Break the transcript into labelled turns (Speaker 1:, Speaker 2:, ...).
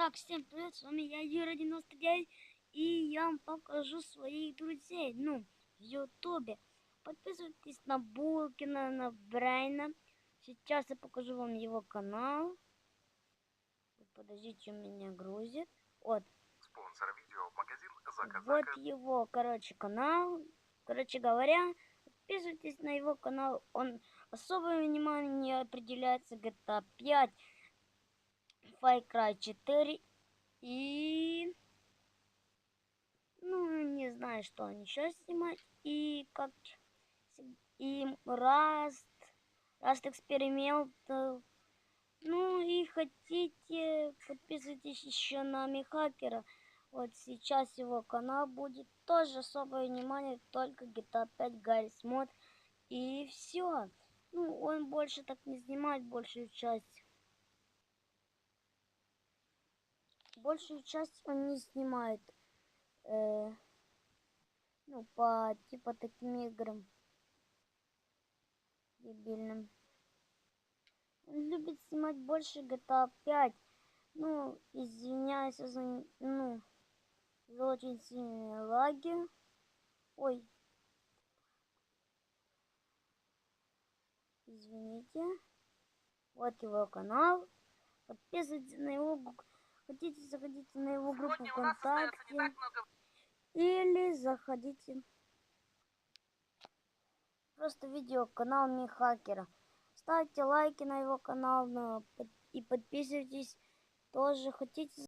Speaker 1: Так, всем привет, с вами я, Юра99, и я вам покажу своих друзей, ну, в Ютубе. Подписывайтесь на Булкина, на Брайна. Сейчас я покажу вам его канал. Подождите, у меня грузит. Вот,
Speaker 2: Спонсор видео магазин Зака
Speaker 1: вот его, короче, канал. Короче говоря, подписывайтесь на его канал. Он особое внимание определяется GTA 5, Far Cry 4 и... Ну, не знаю, что они сейчас снимать. И как... И Раст, Раст Эксперимент. Ну и хотите, подписывайтесь еще на Михакера. Вот сейчас его канал будет тоже особое внимание, только GTA 5 Гаррис мод. И все. Ну, он больше так не снимает большую часть. Большую часть он не снимает. Э, ну, по типа таким играм. Дебильным. Он любит снимать больше GTA 5. Ну, извиняюсь за, ну, за очень сильные лаги. Ой. Извините. Вот его канал. Подписывайтесь на его... Хотите, заходите на его группу
Speaker 2: Сегодня
Speaker 1: ВКонтакте.
Speaker 2: много
Speaker 1: Или заходите просто видео канал Михакера. Ставьте лайки на его канал и подписывайтесь тоже. Хотите